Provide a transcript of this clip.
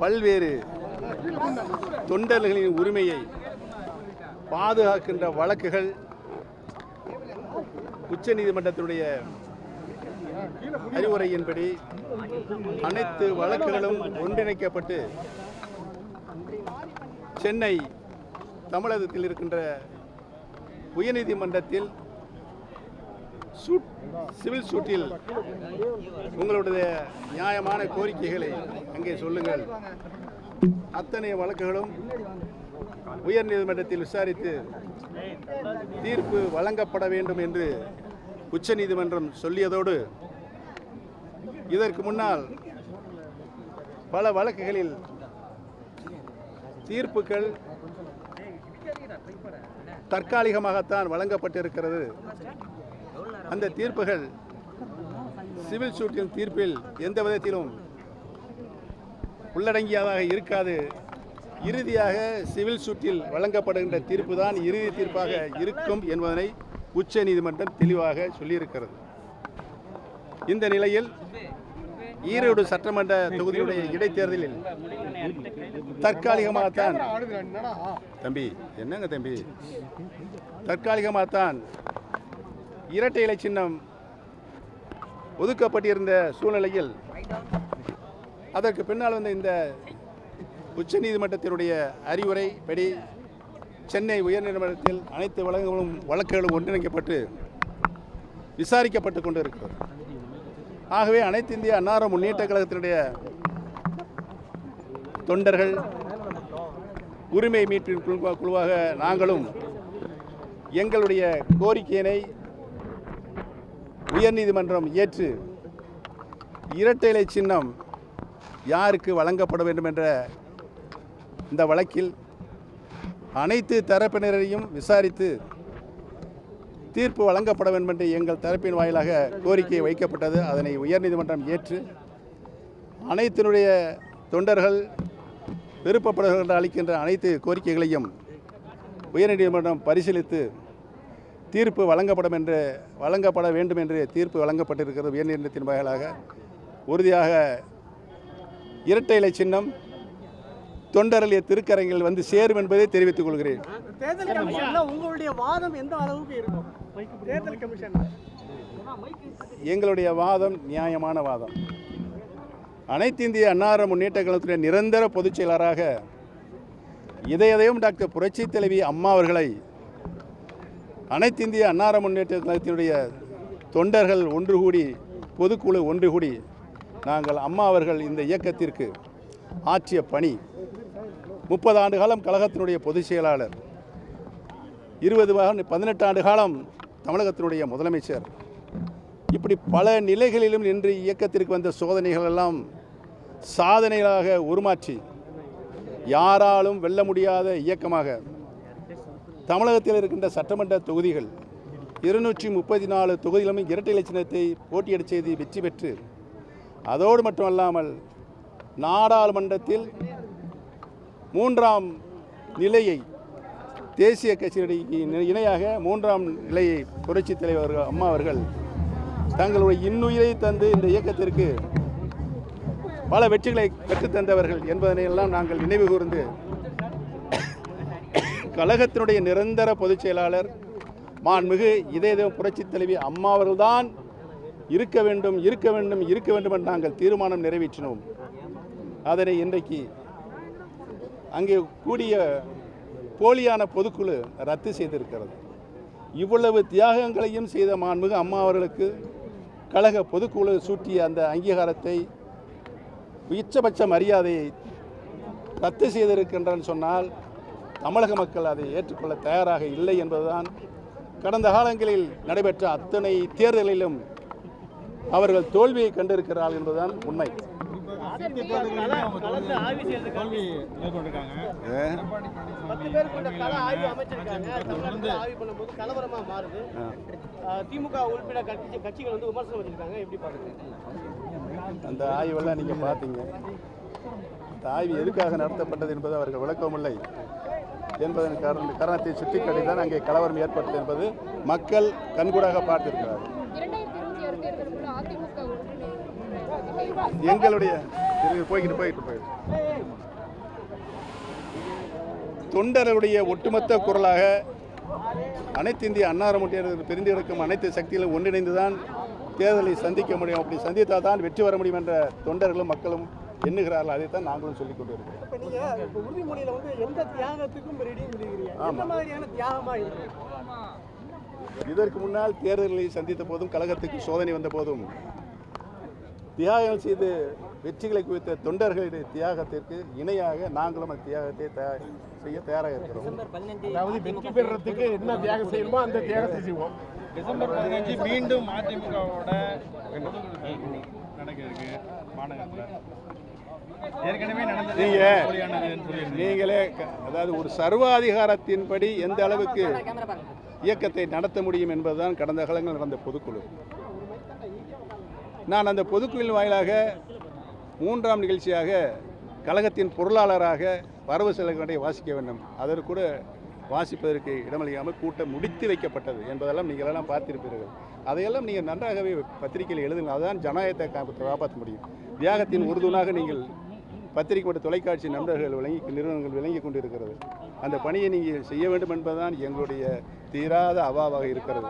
பல்வேறு தொண்டர்களின் உரிமையை பாதுகாக்கின்ற வழக்குகள் உச்சநீதிமன்றத்தினுடைய அறிவுரையின்படி அனைத்து வழக்குகளும் ஒன்றிணைக்கப்பட்டு சென்னை தமிழகத்தில் இருக்கின்ற உயர்நீதிமன்றத்தில் சூட் சிவில் சூட்டில் உங்களுடைய நியாயமான கோரிக்கைகளை அங்கே சொல்லுங்கள். அத்தனை வழக்குகளும் உயர் நீதிமன்றத்தில் விசாரித்து தீர்ப்பு வழங்கப்பட வேண்டும் என்று உச்சநீதிமன்றம் சொல்லியதோடு இதற்கு முன்னால் பல வழக்குகளில் தீர்ப்புகள் தற்காலிகமாகத்தான் வழங்கப்பட்டிருக்கிறது. அந்த தீர்ப்புகள் சிவில் சூட்டின் தீர்ப்பில் எந்த விதத்திலும் உள்ளடங்கியதாக இருக்காது. இறுதியாக சிவில் சூட்டில் வழங்கப்படுகின்ற தீர்ப்பு தான் இறுதி தீர்ப்பாக இருக்கும் என்பதனை உச்ச நீதிமன்றம் தெளிவாக சொல்லியிருக்கிறது. இந்த நிலையில் ஈரோடு சட்டமன்ற தொகுதியுடைய இடைத்தேர்தலில் தற்காலிகமாகத்தான் தம்பி என்னங்க தம்பி? தற்காலிகமாகத்தான் இரட்டை இலை சின்னம் ஒதுக்கப்பட்டிருந்த சூழ்நிலையில் அதற்கு பின்னால் வந்த இந்த உச்சநீதிமன்றத்தினுடைய அறிவுரை படி சென்னை உயர்நீதிமன்றத்தில் அனைத்து வழக்குகளும் வழக்குகளும் ஒன்றிணைக்கப்பட்டு விசாரிக்கப்பட்டு கொண்டு இருக்கிறது ஆகவே அனைத்து இந்திய அன்னார முன்னேற்ற கழகத்தினுடைய தொண்டர்கள் உரிமை மீட்பின் குழுவாக நாங்களும் எங்களுடைய கோரிக்கையினை உயர்நீதிமன்றம் ஏற்று இரட்டை இலை சின்னம் யாருக்கு வழங்கப்பட வேண்டும் என்ற இந்த வழக்கில் அனைத்து தரப்பினரையும் விசாரித்து தீர்ப்பு வழங்கப்பட வேண்டும் என்று எங்கள் தரப்பின் வாயிலாக கோரிக்கை வைக்கப்பட்டது. அதனை உயர்நீதிமன்றம் ஏற்று அனைத்தினுடைய தொண்டர்கள் விருப்பப்படுகின்ற அளிக்கின்ற அனைத்து கோரிக்கைகளையும் உயர்நீதிமன்றம் பரிசீலித்து தீர்ப்பு வழங்கப்படும் என்று வழங்கப்பட வேண்டும் என்று தீர்ப்பு வழங்கப்பட்டிருக்கிறது உயர்நீதிமன்றத்தின் வாயிலாக உறுதியாக இரட்டை இலை சின்னம் தொண்டரலிய திருக்கரங்கில் வந்து சேரும் என்பதை தெரிவித்துக் கொள்கிறேன். உங்களுடைய வாதம் எந்த அளவுக்கு இருக்கும்? தேர்தல் கமிஷன். எங்களுடைய வாதம் நியாயமான வாதம். அனைத்து இந்திய அன்னார முன்னேற்ற கழகத்துடைய நிரந்தர பொதுச் செயலராக இதயதயம் டாக்டர் புரட்சி தலைவி அம்மா அவர்களை அனைத்து இந்திய அன்னார முன்னேற்ற கழகத்தினுடைய தொண்டர்கள் ஒன்று கூடி பொதுக்குழு ஒன்று கூடி நாங்கள் அம்மா அவர்கள் இந்த இயக்கத்திற்கு ஆற்றிய பணி முப்பது ஆண்டு காலம் கழகத்தினுடைய பொதுச் செயலாளர் இருபது பதினெட்டு ஆண்டு காலம் தமிழகத்தினுடைய முதலமைச்சர். இப்படி பல நிலைகளிலும் நின்று இயக்கத்திற்கு வந்த சோதனைகள் எல்லாம் சாதனைகளாக உருமாற்றி யாராலும் வெல்ல முடியாத இயக்கமாக தமிழகத்தில் இருக்கின்ற சட்டமன்ற தொகுதிகள் இருநூற்றி முப்பத்தி நாலு தொகுதிகளும் இரட்டை இலை சின்னத்தை போட்டியிடச் செய்து வெற்றி பெற்று அதோடு மட்டுமல்லாமல் நாடாளுமன்றத்தில் மூன்றாம் நிலையை தேசிய கட்சியினுடைய இணையாக மூன்றாம் நிலையை புரட்சித் தலைவர் அம்மா அவர்கள் தங்களுடைய இன்னுயிரை தந்து இந்த இயக்கத்திற்கு பல வெற்றிகளை பெற்றுத்தந்தவர்கள் என்பதனை எல்லாம் நாங்கள் நினைவு கூர்ந்து கழகத்தினுடைய நிரந்தர பொதுச் செயலாளர் இதே இதயதேவ புரட்சித் தலைவி அம்மா அவர்கள்தான் இருக்க வேண்டும் இருக்க வேண்டும் இருக்க வேண்டும் என்று நாங்கள் தீர்மானம் நிறைவேற்றினோம். அதனை இன்றைக்கு அங்கே கூடிய போலியான பொதுக்குழு ரத்து செய்திருக்கிறது. இவ்வளவு தியாகங்களையும் செய்த மாண்புமிகு அம்மா அவர்களுக்கு கழக பொதுக்குழு சூட்டிய அந்த அங்கீகாரத்தை உச்சபட்ச மரியாதையை ரத்து செய்திருக்கின்றன்னு சொன்னால் தமிழக மக்கள் அதை ஏற்றுக்கொள்ள தயாராக இல்லை என்பதுதான் கடந்த காலங்களில் நடைபெற்ற அத்தனை தேர்தலிலும் அவர்கள் தோல்வியை கண்டிருக்கிறார்கள் என்பதுதான் உண்மை. திமுக கட்சிகள் வந்து விமர்சனம் எப்படி பாருங்க அந்த ஆய்வெல்லாம் நீங்க பார்த்தீங்க. அந்த ஆய்வு எதுக்காக நடத்தப்பட்டது என்பது அவர்கள் விளக்கமில்லை என்பதன் காரண காரணத்தை சுட்டிக்காட்டி தான் அங்கே கலவரம் ஏற்பட்டது என்பது மக்கள் கண்கூடாக பார்த்திருக்கிறார்கள். எங்களுடைய போய்கிட்டு போய்கிட்டு போயிட்டு தொண்டர்களுடைய ஒட்டுமொத்த குரலாக அனைத்து இந்திய அன்னாரமுட்டியர்கள் பிரிந்து கிடக்கும் அனைத்து சக்திகளும் ஒன்றிணைந்து தான் தேர்தலை சந்திக்க முடியும். அப்படி சந்தித்தால் தான் வெற்றி வர முடியும் என்ற தொண்டர்களும் மக்களும் எண்ணுகிறார்கள் அதைத்தான் நாங்களும் சொல்லிக் இப்ப நீங்க இப்ப உறுதிமொழியில வந்து எந்த தியாகத்துக்கும் ரெடின்னு சொல்லிக்கிறீங்க எந்த மாதிரியான தியாகமா இருக்கு இதற்கு முன்னால் தேர்தல்களை சந்தித்த போதும் கழகத்துக்கு சோதனை வந்த போதும் தியாகம் செய்து வெற்றிகளை குவித்த தொண்டர்களுடைய தியாகத்திற்கு இணையாக நாங்களும் அந்த தியாகத்தை தயா- செய்ய தயாராக இருக்கிறோம். அதாவது வெற்றி பெறுறதுக்கு என்ன தியாகம் செய்யணுமோ அந்த தியாகத்தை செய்வோம். டிசம்பர் பதினஞ்சு மீண்டும் அதிமுகவோட நடக்க இருக்கு மாநகரத்தில். ஏற்கனவே நடந்தது நீங்களே அதாவது ஒரு சர்வாதிகாரத்தின்படி எந்த அளவுக்கு இயக்கத்தை நடத்த முடியும் என்பதுதான் கடந்த காலங்களில் நடந்த பொதுக்குழு. நான் அந்த பொதுக்குழுவின் வாயிலாக மூன்றாம் நிகழ்ச்சியாக கழகத்தின் பொருளாளராக வரவு செலவுகளை வாசிக்க வேண்டும். அதற்கு கூட வாசிப்பதற்கு இடமளிக்காமல் கூட்டம் முடித்து வைக்கப்பட்டது என்பதெல்லாம் நீங்கள் எல்லாம் பார்த்திருப்பீர்கள். அதையெல்லாம் நீங்கள் நன்றாகவே பத்திரிகையில் எழுதுங்கள். அதுதான் ஜனநாயகத்தை காப்பாற்ற முடியும். தியாகத்தின் உறுதுணாக நீங்கள் பத்திரிகை மற்றும் தொலைக்காட்சி நண்பர்கள் விளங்கி நிறுவனங்கள் விளங்கி கொண்டிருக்கிறது. அந்த பணியை நீங்கள் செய்ய வேண்டும் என்பதுதான் எங்களுடைய தீராத அவாவாக இருக்கிறது.